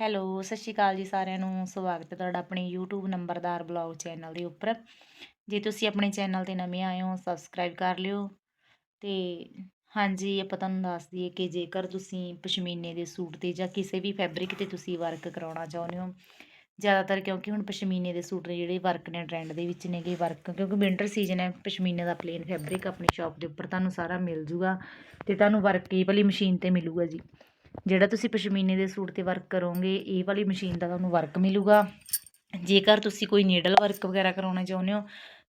Hello, ਸਤਿ ਸ਼੍ਰੀ ਅਕਾਲ ਜੀ ਸਾਰਿਆਂ ਨੂੰ। ਸਵਾਗਤ ਹੈ ਤੁਹਾਡਾ ਆਪਣੇ YouTube ਨੰਬਰਦਾਰ ਬਲੌਗ ਚੈਨਲ ਦੇ ਉੱਪਰ। ਜੇ ਤੁਸੀਂ ਆਪਣੇ ਚੈਨਲ ਤੇ ਨਵੇਂ ਆਏ ਹੋ, ਸਬਸਕ੍ਰਾਈਬ ਕਰ ਲਿਓ। ਤੇ ਹਾਂਜੀ, ਆਪਾਂ ਤੁਹਾਨੂੰ ਦੱਸ ਦਈਏ ਕਿ ਜੇਕਰ ਤੁਸੀਂ ਪਸ਼ਮੀਨੇ ਦੇ ਸੂਟ ਤੇ ਜਾਂ ਕਿਸੇ ਵੀ ਫੈਬਰਿਕ ਤੇ ਤੁਸੀਂ ਵਰਕ ਕਰਾਉਣਾ ਚਾਹੁੰਦੇ ਹੋ, ਜ਼ਿਆਦਾਤਰ ਕਿਉਂਕਿ ਹੁਣ ਪਸ਼ਮੀਨੇ ਦੇ ਸੂਟ ਨੇ ਜਿਹੜੇ ਵਰਕ ਨੇ ਟ੍ਰੈਂਡ ਦੇ ਵਿੱਚ ਨੇਗੇ ਵਰਕ ਕਿਉਂਕਿ ਵਿੰਟਰ ਸੀਜ਼ਨ ਹੈ, ਪਸ਼ਮੀਨੇ ਦਾ ਪਲੇਨ ਫੈਬਰਿਕ ਆਪਣੀ ਸ਼ਾਪ ਦੇ ਉੱਪਰ ਤੁਹਾਨੂੰ ਸਾਰਾ ਮਿਲ ਜੂਗਾ ਤੇ ਤੁਹਾਨੂੰ ਵਰਕ ਹੀ ਭਲੀ ਮਸ਼ੀਨ ਤੇ ਮਿਲੂਗਾ ਜੀ। ਜਿਹੜਾ ਤੁਸੀਂ ਪਸ਼ਮੀਨੇ ਦੇ ਸੂਟ ਤੇ ਵਰਕ ਕਰੋਗੇ, ਇਹ ਵਾਲੀ ਮਸ਼ੀਨ ਦਾ ਤੁਹਾਨੂੰ ਵਰਕ ਮਿਲੂਗਾ। ਜੇਕਰ ਤੁਸੀਂ ਕੋਈ ਨੀਡਲ ਵਰਕ ਵਗੈਰਾ ਕਰਾਉਣਾ ਚਾਹੁੰਦੇ ਹੋ,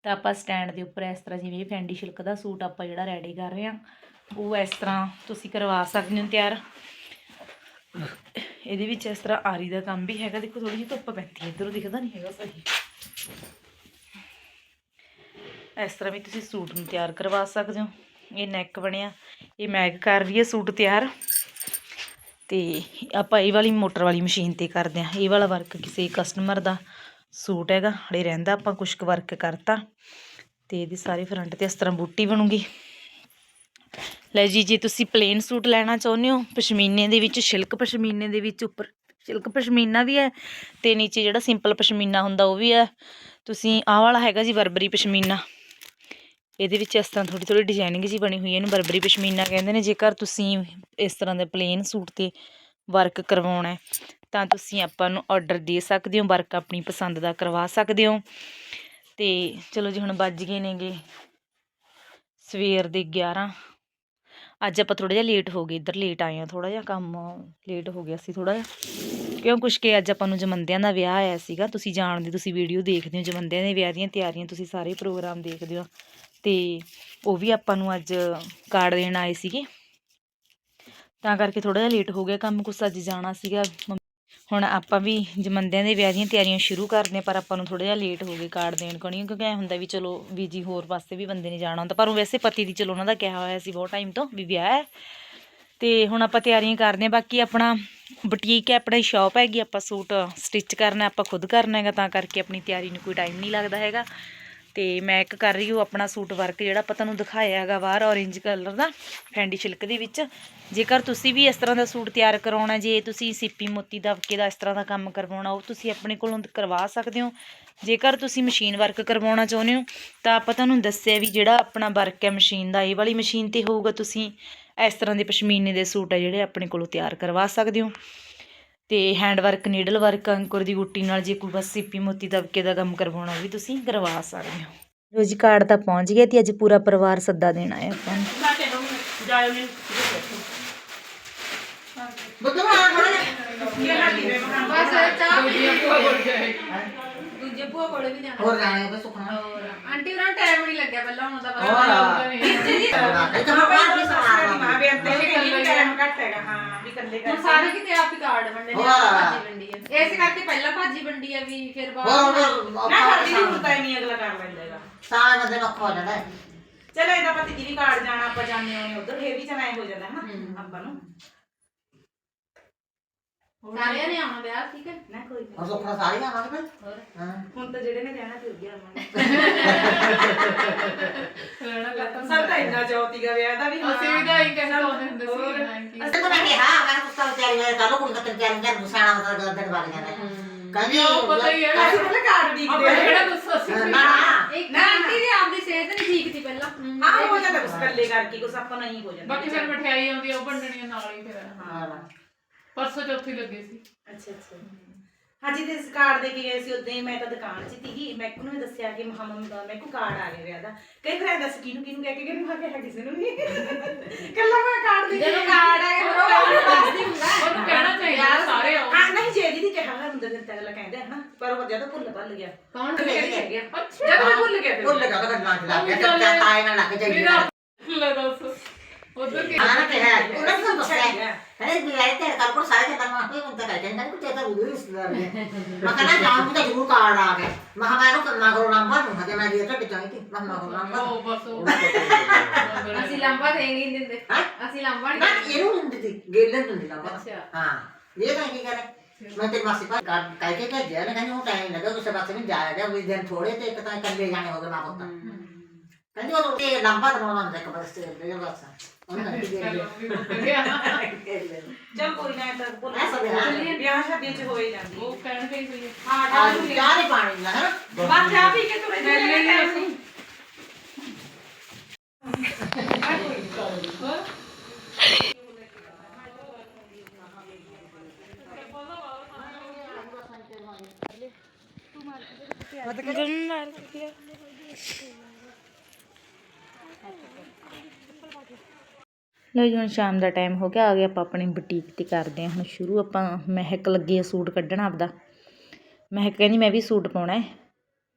ਤਾਂ ਆਪਾਂ ਸਟੈਂਡ ਦੇ ਉੱਪਰ ਇਸ ਤਰ੍ਹਾਂ ਜਿਵੇਂ ਇਹ ਫੈਂਡੀ ਸ਼ਿਲਕ ਦਾ ਸੂਟ ਆਪਾਂ ਜਿਹੜਾ ਰੈਡੀ ਕਰ ਰਹੇ ਹਾਂ, ਉਹ ਇਸ ਤਰ੍ਹਾਂ ਤੁਸੀਂ ਕਰਵਾ ਸਕਦੇ ਹੋ ਤਿਆਰ। ਇਹਦੇ ਵਿੱਚ ਇਸ ਤਰ੍ਹਾਂ ਆਰੀ ਦਾ ਕੰਮ ਵੀ ਹੈਗਾ। ਦੇਖੋ ਥੋੜੀ ਜਿਹੀ ਧੁੱਪ ਪੈਂਦੀ ਹੈ, ਇਧਰੋਂ ਦਿਖਦਾ ਨਹੀਂ ਹੈਗਾ ਸਹੀ ਇਸ ਤਰ੍ਹਾਂ ਵੀ ਤੁਸੀਂ ਸੂਟ ਨੂੰ ਤਿਆਰ ਕਰਵਾ ਸਕਦੇ ਹੋ। ਇਹ ਨੈਕ ਬਣਿਆ, ਇਹ ਮੈਗ ਕਰ ਰਹੀ ਹੈ ਸੂਟ ਤਿਆਰ। ਤੇ ਆਪਾਂ ਇਹ ਵਾਲੀ ਮੋਟਰ ਵਾਲੀ ਮਸ਼ੀਨ ਤੇ ਕਰਦੇ ਹਾਂ। ਇਹ ਵਾਲਾ ਵਰਕ ਕਿਸੇ ਕਸਟਮਰ ਦਾ ਸੂਟ ਹੈਗਾ ਹੜੇ ਰਹਿੰਦਾ, ਆਪਾਂ ਕੁਛ ਕੁ ਵਰਕ ਕਰਤਾ। ਤੇ ਇਹਦੀ ਸਾਰੇ ਫਰੰਟ ਤੇ ਇਸ ਤਰ੍ਹਾਂ ਬੂਟੀ ਬਣੂਗੀ। ਲੈ ਜੀ, ਜੇ ਤੁਸੀਂ ਪਲੇਨ ਸੂਟ ਲੈਣਾ ਚਾਹੁੰਦੇ ਹੋ, ਪਸ਼ਮੀਨੇ ਦੇ ਵਿੱਚ, ਸ਼ਿਲਕ ਪਸ਼ਮੀਨੇ ਦੇ ਵਿੱਚ ਉੱਪਰ, ਸ਼ਿਲਕ ਪਸ਼ਮੀਨਾ ਵੀ ਹੈ ਤੇ ਨੀਚੇ ਜਿਹੜਾ ਸਿੰਪਲ ਪਸ਼ਮੀਨਾ ਹੁੰਦਾ ਉਹ ਵੀ ਹੈ। ਤੁਸੀਂ ਆਹ ਵਾਲਾ ਹੈਗਾ ਜੀ ਬਰਬਰੀ ਪਸ਼ਮੀਨਾ। ਇਹਦੇ ਵਿੱਚ ਇਸ ਤਰ੍ਹਾਂ ਥੋੜੀ ਥੋੜੀ ਡਿਜ਼ਾਈਨਿੰਗ ਜੀ ਬਣੀ ਹੋਈ ਹੈ। ਇਹਨੂੰ ਬਰਬਰੀ ਪਸ਼ਮੀਨਾ ਕਹਿੰਦੇ ਨੇ। ਜੇਕਰ ਤੁਸੀਂ ਇਸ ਤਰ੍ਹਾਂ ਦੇ ਪਲੇਨ ਸੂਟ ਤੇ ਵਰਕ ਕਰਵਾਉਣਾ ਤਾਂ ਤੁਸੀਂ ਆਪਾਂ ਨੂੰ ਆਰਡਰ ਦੇ ਸਕਦੇ ਹੋ। ਵਰਕ ਆਪਣੀ ਪਸੰਦ ਦਾ ਕਰਵਾ ਸਕਦੇ ਹੋ। ਤੇ ਚਲੋ ਜੀ, ਹੁਣ ਵੱਜ ਗਏ ਨੇਗੇ ਸਵੇਰ ਦੇ 11 ਅੱਜ ਆਪਾਂ ਥੋੜਾ ਜਿਹਾ ਲੇਟ ਹੋ ਗਏ, ਇੱਧਰ ਲੇਟ ਆਏ ਆ ਥੋੜਾ ਜਿਹਾ ਕੰਮ ਲੇਟ ਹੋ ਗਿਆ ਸੀ ਥੋੜਾ ਜਿਹਾ। ਕਿਉਂ ਕੁਛ ਕਿ ਅੱਜ ਆਪਾਂ ਨੂੰ ਜਮੰਦਿਆਂ ਦਾ ਵਿਆਹ ਆਇਆ ਸੀਗਾ, ਤੁਸੀਂ ਜਾਣਦੇ ਤੁਸੀਂ ਵੀਡੀਓ ਦੇਖਦੇ ਹੋ, ਜਮੰਦਿਆਂ ਦੇ ਵਿਆਹ ਦੀਆਂ ਤਿਆਰੀਆਂ ਤੁਸੀਂ ਸਾਰੇ ਪ੍ਰੋਗਰਾਮ ਦੇਖਦੇ ਹੋ। ਤੇ ਉਹ ਵੀ ਆਪਾਂ ਨੂੰ ਅੱਜ ਕਾਰਡ ਦੇਣ ਆਏ ਸੀਗੇ। ਤਾਂ ਕਰਕੇ ਥੋੜਾ ਜਿਹਾ ਲੇਟ ਹੋ ਗਿਆ, ਕੰਮ ਕੁਛ ਅੱਜ ਜਾਣਾ ਸੀਗਾ। ਹੁਣ ਆਪਾਂ ਵੀ ਜਮੰਦਿਆਂ ਦੇ ਵਿਆਹ ਦੀਆਂ ਤਿਆਰੀਆਂ ਸ਼ੁਰੂ ਕਰਦੇ ਹਾਂ, ਪਰ ਆਪਾਂ ਨੂੰ ਥੋੜਾ ਜਿਹਾ ਲੇਟ ਹੋ ਗਏ ਕਾਰਡ ਦੇਣ ਕੋਣੀ ਕਿਉਂਕਿ ਐ ਹੁੰਦਾ ਵੀ ਚਲੋ ਵੀ ਜੀ ਹੋਰ ਪਾਸੇ ਵੀ ਬੰਦੇ ਨੇ ਜਾਣਾ ਹੁੰਦਾ, ਪਰ ਉਹ ਵੈਸੇ ਪਤੀ ਦੀ ਚਲੋ ਉਹਨਾਂ ਦਾ ਕਿਹਾ ਹੋਇਆ ਸੀ ਬਹੁਤ ਟਾਈਮ ਤੋਂ ਵੀ ਵਿਆਹ ਹੈ। ਤੇ ਹੁਣ ਆਪਾਂ ਤਿਆਰੀਆਂ ਕਰਦੇ ਹਾਂ, ਬਾਕੀ ਆਪਣਾ ਬੁਟੀਕ ਹੈ, ਆਪਣੀ ਸ਼ਾਪ ਹੈਗੀ, ਆਪਾਂ ਸੂਟ ਸਟਿਚ ਕਰਨਾ, ਆਪਾਂ ਖੁਦ ਕਰਨਾ ਹੈਗਾ, ਤਾਂ ਕਰਕੇ ਆਪਣੀ ਤਿਆਰੀ ਨੂੰ ਕੋਈ ਟਾਈਮ ਨਹੀਂ ਲੱਗਦਾ ਹੈਗਾ। ਤੇ ਮੈਂ ਇੱਕ ਕਰ ਰਹੀ ਹਾਂ ਆਪਣਾ ਸੂਟ ਵਰਕ ਜਿਹੜਾ ਆਪਾਂ ਤੁਹਾਨੂੰ ਦਿਖਾਇਆ ਹੈਗਾ ਬਾਹਰ ਔਰੇਂਜ ਕਲਰ ਦਾ ਫੈਂਡੀ ਸਿਲਕ ਦੇ ਵਿੱਚ। ਜੇਕਰ ਤੁਸੀਂ ਵੀ ਇਸ ਤਰ੍ਹਾਂ ਦਾ ਸੂਟ ਤਿਆਰ ਕਰਾਉਣਾ, ਜੇ ਤੁਸੀਂ ਸਿੱਪੀ ਮੋਤੀ ਦਬਕੇ ਦਾ ਇਸ ਤਰ੍ਹਾਂ ਦਾ ਕੰਮ ਕਰਵਾਉਣਾ, ਉਹ ਤੁਸੀਂ ਆਪਣੇ ਕੋਲੋਂ ਕਰਵਾ ਸਕਦੇ ਹੋ। ਜੇਕਰ ਤੁਸੀਂ ਮਸ਼ੀਨ ਵਰਕ ਕਰਵਾਉਣਾ ਚਾਹੁੰਦੇ ਹੋ, ਤਾਂ ਆਪਾਂ ਤੁਹਾਨੂੰ ਦੱਸਿਆ ਵੀ ਜਿਹੜਾ ਆਪਣਾ ਵਰਕ ਹੈ ਮਸ਼ੀਨ ਦਾ, ਇਹ ਵਾਲੀ ਮਸ਼ੀਨ ਤੇ ਹੋਊਗਾ ਤੁਸੀਂ। ਇਸ ਤਰ੍ਹਾਂ ਦੇ ਪਸ਼ਮੀਨੇ ਦੇ ਸੂਟ ਹੈ ਜਿਹੜੇ ਆਪਣੇ ਕੋਲੋਂ ਤਿਆਰ ਕਰਵਾ ਸਕਦੇ ਹੋ। ਤੇ ਹੈਂਡ ਵਰਕ ਨੀਡਲ ਵਰਕ ਅੰਕੁਰ ਦੀ ਗੁੱਟੀ ਨਾਲ ਜੇ ਕੋਈ ਬਸ ਸਿੱਪੀ ਮੋਤੀ ਦਬਕੇ ਦਾ ਕੰਮ ਕਰਵਾਉਣਾ ਉਹ ਵੀ ਤੁਸੀਂ ਕਰਵਾ ਸਕਦੇ ਹੋ। ਰੋਜੀ ਕਾਰਡ ਤਾਂ ਪਹੁੰਚ ਗਿਆ ਤੇ ਅੱਜ ਪੂਰਾ ਪਰਿਵਾਰ ਸੱਦਾ ਦੇਣਾ ਹੈ ਆਪਾਂ ਨੂੰ। ਬਸ ਚਾਹ ਦੂਜੇ ਭੂਆ ਕੋਲੇ ਵੀ ਜਾਣਾ। ਹੋਰ ਜਾਣੇ ਉਹਦੇ ਸੁਖਣਾ ਹੋਰ। ਆਂਟੀ ਉਹਨਾਂ ਟਾਈਮ ਨਹੀਂ ਲੱਗਿਆ ਪਹਿਲਾਂ ਹੁਣ ਦਾ ਹੋਰ ਇਹ ਤਾਂ ਬਾਹਰ ਵੀ ਸਵਾਲ ਹੁਣ ਸਾਰੇ ਕਿਤੇ ਆਪ ਹੀ ਕਾਰਡ ਵੰਡੇ ਨੇ ਹੋਰ। ਭਾਜੀ ਵੰਡੀ ਹੈ ਇਸ ਕਰਕੇ ਪਹਿਲਾਂ ਭਾਜੀ ਵੰਡੀ ਹੈ ਵੀ ਫਿਰ ਬਾਅਦ ਨਾ ਕਰਦੀ ਨਹੀਂ ਹੁੰਦਾ ਨਹੀਂ ਅਗਲਾ ਕਰ ਲੈਂਦਾ ਹੈਗਾ ਸਾਰਾ ਬੰਦੇ ਨੂੰ ਔਖਾ ਹੋ ਜਾਂਦਾ ਹੈ। ਚਲੋ ਇਹਦਾ ਪਤੀ ਜੀ ਵੀ ਕਾਰਡ ਜਾਣਾ ਆਪਾਂ ਜਾਂਦੇ ਹੋਣੇ ਉਧਰ ਇਹ ਵੀ ਚਲਾ ਹੋ ਜਾਂਦਾ ਹੈ ਨਾ ਆਪਾਂ ਨੂੰ। ਸਾਰਿਆਂ ਨੇ ਆਉਣਾ ਵਿਆਹ ਠੀਕ ਹੈ? ਨਾ ਕੋਈ ਔਰ ਸੁਖਣਾ ਸਾਰੀਆਂ ਆਵਾਂਗੇ ਫਿਰ? ਹੋਰ? ਹਾਂ। ਹੁਣ ਤਾਂ ਜਿਹੜੇ ਨੇ ਰਹਿਣਾ ਤੇ ਉੱਗੇ ਆਵਾਂਗੇ ਸਭ ਤਾਂ ਇੰਨਾ ਦਾ ਵਿਆਹ ਦਾ ਵੀ ਅਸੀਂ ਵੀ ਤਾਂ ਇਹੀ ਕਹਿੰਦੇ ਹੁੰਦੇ ਹੁੰਦੇ ਸੀ ਨਾ ਕਿ ਅਸੀਂ ਤਾਂ ਮੈਂ ਕਿਹਾ ਮੈਂ ਤੁਸੀਂ ਤਿਆਰੀ ਕਰ ਲਓ ਕੁੜੀ ਦਾ ਤਿਆਰੀ ਕਰ ਮੁਸਾਣਾ ਮਤਲਬ ਗੱਦਰ ਵਾਲ ਜਾਂਦਾ ਕਹਿੰਦੀ ਉਹ ਪਤਾ ਹੀ ਹੈ। ਅਸੀਂ ਪਹਿਲਾਂ ਕਾਰਡ ਦੀ ਆਪਾਂ ਕਿਹੜਾ ਗੁੱਸਾ ਸੀ? ਨਾ ਨਾ ਆਂਟੀ ਦੀ ਆਪਦੀ ਸਿਹਤ ਨਹੀਂ ਠੀਕ ਸੀ ਪਹਿਲਾਂ। ਹਾਂ। ਹੋ ਜਾਂਦਾ ਕੁਛ ਇਕੱਲੇ ਕਰਕੇ ਕੁਛ ਆਪਾਂ ਨਹੀਂ ਹੋ ਜਾਂਦਾ। ਬਾਕੀ ਫਿਰ ਮਠਿਆਈ ਆਉਂਦੀ ਆ ਉਹ ਵੰਡਣੀ ਆ ਨਾਲ ਹੀ ਫਿਰ। ਹਾਂ। ਪਰਸੋਂ ਚੌਥੀ ਲੱਗੀ ਸੀ। ਅੱਛਾ ਅੱਛਾ। ਹਾਂਜੀ ਤੇ ਕਾਰਡ ਦੇ ਕੇ ਗਏ ਸੀ ਉਦੋਂ ਹੀ? ਮੈਂ ਤਾਂ ਦੁਕਾਨ 'ਚ ਸੀਗੀ। ਮੈਂ ਨੂੰ ਦੱਸਿਆ ਕਿ ਮੁਹੰਮਦ ਦਾ ਮੈਂ ਕੋ ਕਾਰਡ ਆ ਗਿਆ ਵਿਆਹ ਦਾ। ਕਈ ਵਾਰ ਦੱਸ ਕਿਹਨੂੰ ਕਿਹਨੂੰ ਕਹਿ ਕੇ ਗਏ? ਮੈਂ ਕਿਹਾ ਕਿਸੇ ਨੂੰ ਨਹੀਂ ਕੱਲਾ ਮੈਂ ਕਾਰਡ ਦੇ ਕੇ ਜਦੋਂ ਕਾਰਡ ਆਇਆ। ਫਿਰ ਉਹ ਦੱਸਦੀ ਹੁੰਦਾ। ਉਹਨੂੰ ਕਹਿਣਾ ਚਾਹੀਦਾ ਸਾਰੇ ਆਓ। ਹਾਂ ਨਹੀਂ ਜੇ ਦੀਦੀ ਕਿਹਾ ਹੋਇਆ ਹੁੰਦਾ ਦਿਨ ਤੱਕ ਕਹਿੰਦਾ ਹੈ ਨਾ। ਪਰ ਉਹ ਜਦੋਂ ਭੁੱਲ ਭੱਲ ਗਿਆ। ਕੌਣ ਭੁੱਲ ਕਹਿੰਦਾ ਗਿਆ? ਅੱਛਾ ਜਦੋਂ ਮੈਂ ਭੁੱਲ ਗਿਆ ਫਿਰ ਉਹ ਲਗਾ ਤਾਂ ਨਾ ਲੱਗ ਗਿਆ। ਤੇ ਤਾਏ ਨਾਲ ਲੱਗ ਜਾਈਏ। ਲੈ ਦੱਸ। ਉਧਰ ਕੀ ਆਣਾ ਤੇ ਹੈ ਉਹਨਾਂ ਨੂੰ ਪੁੱਛਿਆ ਦੱਸਿਆ ਸੀਗਾ। ਹੈ ਵੀ ਆਏ ਤੇ ਕਰ ਕੋਲ ਸਾਰੇ ਤੇ ਮੈਂ ਕੋਈ ਮੁੰਡਾ ਕਹਿ ਜਾਂਦਾ ਕਿ ਤੇ ਉਹ ਰਿਸ਼ਤੇਦਾਰ ਨੇ ਮੈਂ ਕਹਿੰਦਾ ਜਾਣ ਤਾਂ ਜ਼ਰੂਰ ਕਾਰਡ ਆ ਗਿਆ ਮੈਂ ਕਿਹਾ ਮੈਂ ਨੂੰ ਕਰਨਾ ਕਰੋ ਨੰਬਰ ਨੂੰ ਹਜੇ ਮੈਂ ਇਹ ਤਾਂ ਚਾਹੀਦੀ ਮੈਂ ਨਾ ਕਰੋ ਨੰਬਰ ਉਹ ਬਸ ਉਹ ਅਸੀਂ ਲੰਬਾ ਦੇ ਨਹੀਂ ਦਿੰਦੇ ਹਾਂ? ਅਸੀਂ ਲੰਬਾ ਕਹਿੰਦੇ ਉਹ ਤੇ ਲੰਬਾ ਦਵਾਉਣਾ ਹੁੰਦਾ ਇੱਕ ਬਸ ਤੇ ਦੇ ਬਸ ਉਹਨੇ ਦੇ ਚਲੋ ਕੋਈ ਨਾ ਤਾਂ ਭੁੱਲ ਐ ਸਭ ਯਾਰ। ਵਿਆਹ ਸ਼ਾਦੀਆਂ ਚ ਹੋਏ ਜਾਂਦੀ ਉਹ ਕਹਿਣ ਗਈ ਹੋਈ ਹੈ ਚਾਹ ਨਹੀਂ ਪਾਣੀ ਨਾ ਹੈ ਬਸ ਚਾਹ ਪੀ ਕੇ ਤੁਰੇ ਲੈ ਚੱਲੇ ਲਈ ਅਸੀਂ ਅਸੀਂ ਲਓ ਜੀ, ਹੁਣ ਸ਼ਾਮ ਦਾ ਟਾਈਮ ਹੋ ਗਿਆ, ਆ ਗਿਆ ਆਪਾਂ ਆਪਣੀ ਬੁਟੀਕ ਤੇ ਕਰਦੇ ਹਾਂ ਹੁਣ ਸ਼ੁਰੂ। ਆਪਾਂ ਮਹਿਕ ਲੱਗੀ ਆ ਸੂਟ ਕੱਢਣਾ ਆਪਦਾ। ਮਹਿਕ ਕਹਿੰਦੀ, ਮੈਂ ਵੀ ਸੂਟ ਪਾਉਣਾ ਹੈ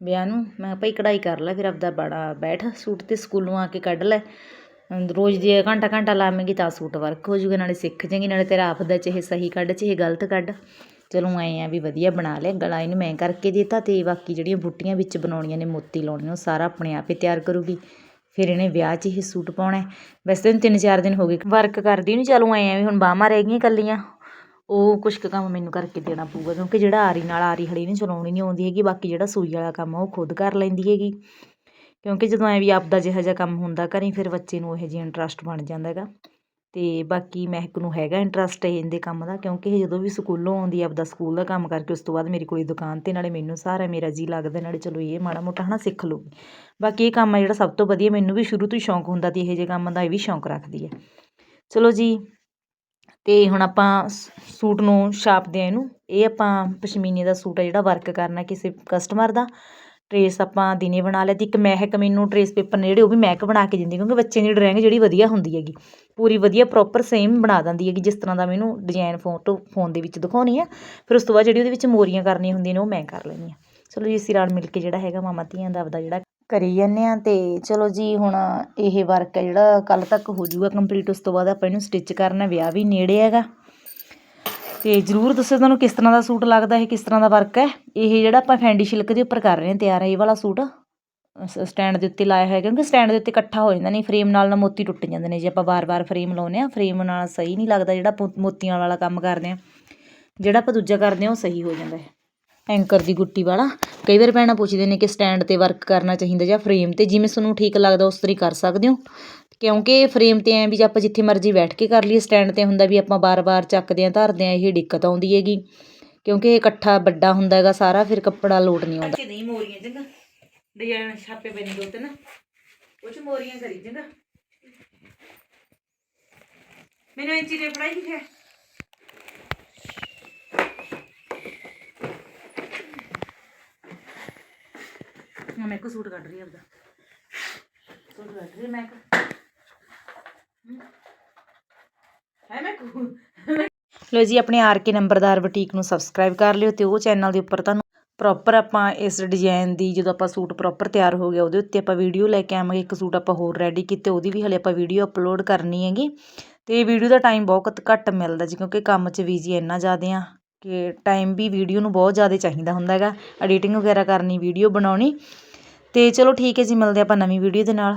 ਵਿਆਹ ਨੂੰ। ਮੈਂ ਕਿਹਾ, ਭਾਈ, ਕਢਾਈ ਕਰ ਲੈ ਫਿਰ ਆਪਦਾ ਬੜਾ ਬੈਠ, ਸੂਟ ਤੇ ਸਕੂਲੋਂ ਆ ਕੇ ਕੱਢ ਲੈ। ਰੋਜ਼ ਦੀ ਘੰਟਾ ਘੰਟਾ ਲਾਵੇਂਗੀ ਤਾਂ ਸੂਟ ਵਰਕ ਹੋ ਜੂਗਾ, ਨਾਲੇ ਸਿੱਖ ਜਾਏਗੀ, ਨਾਲੇ ਤੇਰਾ ਆਪ ਦਾ ਚਾਹੇ ਸਹੀ ਕੱਢ, ਚਾਹੇ ਗਲਤ ਕੱਢ। ਚਲੋ, ਐਂ ਆ ਵੀ ਵਧੀਆ ਬਣਾ ਲਿਆ ਗਲਾ ਇਹਨੂੰ ਮੈਂ ਕਰਕੇ ਦਿੱਤਾ ਤੇ ਬਾਕੀ ਜਿਹੜੀਆਂ ਬੁੱਟੀਆਂ ਵਿੱਚ ਬਣਾਉਣੀਆਂ ਨੇ, ਮੋਤੀ ਲਾਉਣੀਆਂ, ਉਹ ਸਾਰਾ ਆਪਣੇ ਆਪ ਹੀ ਤਿਆਰ ਕਰੂਗੀ। ਫਿਰ ਇਹਨੇ ਵਿਆਹ 'ਚ ਇਹ ਸੂਟ ਪਾਉਣਾ ਵੈਸੇ ਤਾਂ ਇਹਨੂੰ ਤਿੰਨ ਚਾਰ ਦਿਨ ਹੋ ਗਏ। ਵਰਕ ਕਰਦੀ ਨਹੀਂ ਚਲੋ ਐਂ ਵੀ ਹੁਣ ਬਾਹਾਂ ਰਹਿ ਗਈਆਂ ਇਕੱਲੀਆਂ। ਉਹ ਕੁਛ ਕੁ ਕੰਮ ਮੈਨੂੰ ਕਰਕੇ ਦੇਣਾ ਪਊਗਾ, ਕਿਉਂਕਿ ਜਿਹੜਾ ਆਰੀ ਨਾਲ ਆਰੀ ਹਲੀ ਨਹੀਂ ਚਲਾਉਣੀ ਨਹੀਂ ਆਉਂਦੀ ਹੈਗੀ, ਬਾਕੀ ਜਿਹੜਾ ਸੂਈ ਵਾਲਾ ਕੰਮ ਆ ਉਹ ਖੁਦ ਕਰ ਲੈਂਦੀ ਹੈਗੀ। ਕਿਉਂਕਿ ਜਦੋਂ ਐ ਵੀ ਆਪਦਾ ਜਿਹੋ ਜਿਹਾ ਕੰਮ ਹੁੰਦਾ, ਘਰੇ ਫਿਰ ਬੱਚੇ ਨੂੰ ਇਹੋ ਜਿਹਾ ਇੰਟਰਸਟ ਬਣ ਜਾਂਦਾ ਹੈਗਾ। ਅਤੇ ਬਾਕੀ ਮਹਿਕ ਨੂੰ ਹੈਗਾ ਇੰਟਰਸਟ ਇਹਦੇ ਕੰਮ ਦਾ, ਕਿਉਂਕਿ ਇਹ ਜਦੋਂ ਵੀ ਸਕੂਲੋਂ ਆਉਂਦੀ ਆ, ਆਪਦਾ ਸਕੂਲ ਦਾ ਕੰਮ ਕਰਕੇ ਉਸ ਤੋਂ ਬਾਅਦ ਮੇਰੀ ਕੁੜੀ ਦੁਕਾਨ ਤੇ ਨਾਲੇ ਮੈਨੂੰ ਸਾਰਾ ਮੇਰਾ ਜੀ ਲੱਗਦਾ, ਨਾਲੇ ਚਲੋ ਇਹ ਮਾੜਾ ਮੋਟਾ ਹਨਾ ਸਿੱਖ ਲੂਗੀ ਬਾਕੀ ਇਹ ਕੰਮ ਆ ਜਿਹੜਾ ਸਭ ਤੋਂ ਵਧੀਆ, ਮੈਨੂੰ ਵੀ ਸ਼ੁਰੂ ਤੋਂ ਹੀ ਸ਼ੌਂਕ ਹੁੰਦਾ ਤੇ ਇਹੋ ਜਿਹੇ ਕੰਮ ਦਾ, ਇਹ ਵੀ ਸ਼ੌਂਕ ਰੱਖਦੀ ਹੈ ਚਲੋ ਜੀ ਅਤੇ ਹੁਣ ਆਪਾਂ ਸੂਟ ਨੂੰ ਛਾਪਦੇ ਆ ਇਹਨੂੰ। ਇਹ ਆਪਾਂ ਪਸ਼ਮੀਨੇ ਦਾ ਸੂਟ ਆ ਜਿਹੜਾ ਵਰਕ ਕਰਨਾ ਕਿਸੇ ਕਸਟਮਰ ਦਾ। ਟਰੇਸ ਆਪਾਂ ਦਿਨੇ ਬਣਾ ਲਿਆ ਅਤੇ ਇੱਕ ਮਹਿਕ ਮੈਨੂੰ ਟਰੇਸ ਪੇਪਰ ਨੇ ਜਿਹੜੇ ਉਹ ਵੀ ਮਹਿਕ ਬਣਾ ਕੇ ਦਿੰਦੀ, ਕਿਉਂਕਿ ਬੱਚੇ ਦੀ ਡਰਾਇੰਗ ਜਿਹੜੀ ਵਧੀਆ ਹੁੰਦੀ ਹੈਗੀ, ਪੂਰੀ ਵਧੀਆ ਪ੍ਰੋਪਰ ਸੇਮ ਬਣਾ ਦਿੰਦੀ ਹੈਗੀ, ਜਿਸ ਤਰ੍ਹਾਂ ਦਾ ਮੈਨੂੰ ਡਿਜ਼ਾਈਨ ਫੋਟੋ ਫੋਨ ਦੇ ਵਿੱਚ ਦਿਖਾਉਣੀ ਆ, ਫਿਰ ਉਸ ਤੋਂ ਬਾਅਦ ਜਿਹੜੀ ਉਹਦੇ ਵਿੱਚ ਮੋਰੀਆਂ ਕਰਨੀਆਂ ਹੁੰਦੀਆਂ ਨੇ, ਉਹ ਮੈਂ ਕਰ ਲੈਂਦੀ ਹਾਂ ਚਲੋ ਜੀ, ਅਸੀਂ ਰਲ ਮਿਲ ਕੇ ਜਿਹੜਾ ਹੈਗਾ ਮਾਮਾ ਧੀਆਂ ਦਾ ਆਪਦਾ ਜਿਹੜਾ ਕਰੀ ਜਾਂਦੇ ਆ ਤੇ ਚਲੋ ਜੀ, ਹੁਣ ਇਹ ਵਰਕ ਹੈ ਜਿਹੜਾ ਕੱਲ ਤੱਕ ਹੋ ਜਾਊਗਾ ਕੰਪਲੀਟ ਉਸ ਤੋਂ ਬਾਅਦ ਆਪਾਂ ਇਹਨੂੰ ਸਟਿਚ ਕਰਨਾ, ਵਿਆਹ ਵੀ ਨੇੜੇ ਹੈਗਾ। ਤੇ ਜਰੂਰ ਦੱਸਿਓ ਤੁਹਾਨੂੰ ਕਿਸ ਤਰ੍ਹਾਂ ਦਾ ਸੂਟ ਲੱਗਦਾ, ਇਹ ਕਿਸ ਤਰ੍ਹਾਂ ਦਾ ਵਰਕ ਹੈ? ਇਹ ਜਿਹੜਾ ਆਪਾਂ ਫੈਂਡੀ ਸ਼ਿਲਕ ਦੇ ਉੱਪਰ ਕਰ ਰਹੇ ਹਾਂ ਤਿਆਰ, ਇਹ ਵਾਲਾ ਸੂਟ? ਸਟੈਂਡ ਦੇ ਉੱਤੇ ਲਾਇਆ ਹੋਇਆ, ਕਿਉਂਕਿ ਸਟੈਂਡ ਦੇ ਉੱਤੇ ਇਕੱਠਾ ਹੋ ਜਾਂਦਾ, ਨਹੀਂ ਫਰੇਮ ਨਾਲ ਨਾ ਮੋਤੀ ਟੁੱਟ ਜਾਂਦੇ ਨੇ, ਜੇ ਆਪਾਂ ਵਾਰ-ਵਾਰ ਫਰੇਮ ਲਾਉਨੇ ਆ ਫਰੇਮ ਨਾਲ ਸਹੀ ਨਹੀਂ ਲੱਗਦਾ ਜਿਹੜਾ ਆਪਾਂ ਮੋਤੀਆਂ ਵਾਲਾ ਕੰਮ ਕਰਦੇ ਆ ਜਿਹੜਾ ਆਪਾਂ ਦੂਜਾ ਕਰਦੇ ਆ ਉਹ ਸਹੀ ਹੋ ਜਾਂਦਾ ਹੈ। ਐਂਕਰ ਦੀ ਗੁੱਟੀ ਵਾਲਾ। ਕਈ ਵਾਰ ਭੈਣਾਂ ਪੁੱਛਦੇ ਨੇ ਕਿ ਸਟੈਂਡ ਤੇ ਵਰਕ ਕਰਨਾ ਚਾਹੀਦਾ ਜਾਂ ਫਰੇਮ ਤੇ, ਜਿਵੇਂ ਤੁਹਾਨੂੰ ਠੀਕ ਲੱਗਦਾ ਉਸ ਤਰੀ ਕਰ ਸਕਦੇ ਹੋ। ਕਿਉਂਕਿ ਫਰੇਮ ਤੇ ਐਂ ਵੀ ਜੇ ਆਪਾਂ ਜਿੱਥੇ ਮਰਜ਼ੀ ਬੈਠ ਕੇ ਕਰ ਲਈਏ ਸਟੈਂਡ ਤੇ ਹੁੰਦਾ ਵੀ ਆਪਾਂ ਬਾਰ-ਬਾਰ ਚੱਕਦੇ ਆਂ, ਧਰਦੇ ਆਂ, ਇਹ ਦਿੱਕਤ ਆਉਂਦੀ ਹੈਗੀ। ਕਿਉਂਕਿ ਇਹ ਇਕੱਠਾ ਵੱਡਾ ਹੁੰਦਾ ਹੈਗਾ ਸਾਰਾ, ਫਿਰ ਕੱਪੜਾ ਲੋਟ ਨਹੀਂ ਆਉਂਦਾ। ਨਹੀਂ ਮੋਰੀਆਂ ਚੰਗਾ। ਡਿਜ਼ਾਈਨ ਛਾਪੇ ਪੈ ਨਹੀਂ ਦੋ ਤਿੰਨ। ਉਹ ਚ ਮੋਰੀਆਂ ਕਰੀ ਚੰਗਾ। ਮੈਨੂੰ ਇੰਚੀ ਦੇ ਪੜਾਈ ਕਿਥੇ ਮੈਂ ਕੋ ਸੂਟ ਕੱਢ ਰਹੀ ਆਪਦਾ। ਸੂਟ ਰੱਖ ਰਹੀ ਮੈਂ ਹੈ ਮੈਂ ਕੋ ਲੋ ਜੀ, ਆਪਣੇ ਆਰ ਕੇ ਨੰਬਰਦਾਰ ਬੁਟੀਕ ਨੂੰ ਸਬਸਕ੍ਰਾਈਬ ਕਰ ਲਿਓ ਤੇ ਉਹ ਚੈਨਲ ਦੇ ਉੱਪਰ ਤੁਹਾਨੂੰ ਪ੍ਰੋਪਰ ਆਪਾਂ ਇਸ ਡਿਜ਼ਾਈਨ ਦੀ ਜਦੋਂ ਆਪਾਂ ਸੂਟ ਪ੍ਰੋਪਰ ਤਿਆਰ ਹੋ ਗਿਆ, ਉਹਦੇ ਉੱਤੇ ਆਪਾਂ ਵੀਡੀਓ ਲੈ ਕੇ ਆਵਾਂਗੇ। ਇੱਕ ਸੂਟ ਆਪਾਂ ਹੋਰ ਰੈਡੀ ਕੀਤੇ, ਉਹਦੀ ਵੀ ਹਲੇ ਆਪਾਂ ਵੀਡੀਓ ਅਪਲੋਡ ਕਰਨੀ ਹੈਗੀ। ਤੇ ਵੀਡੀਓ ਦਾ ਟਾਈਮ ਬਹੁਤ ਘੱਟ ਮਿਲਦਾ ਜੀ, ਕਿਉਂਕਿ ਕੰਮ 'ਚ ਬਿਜ਼ੀ ਇੰਨਾ ਜ਼ਿਆਦਾ ਆ। ਕਿ ਟਾਈਮ ਵੀ ਵੀਡੀਓ ਨੂੰ ਬਹੁਤ ਜ਼ਿਆਦਾ ਚਾਹੀਦਾ ਹੁੰਦਾ ਹੈਗਾ। ਐਡੀਟਿੰਗ ਵਗੈਰਾ ਕਰਨੀ ਵੀਡੀਓ ਬਣਾਉਣੀ। ਅਤੇ ਚਲੋ ਠੀਕ ਹੈ ਜੀ, ਮਿਲਦੇ ਆਪਾਂ ਨਵੀਂ ਵੀਡੀਓ ਦੇ ਨਾਲ।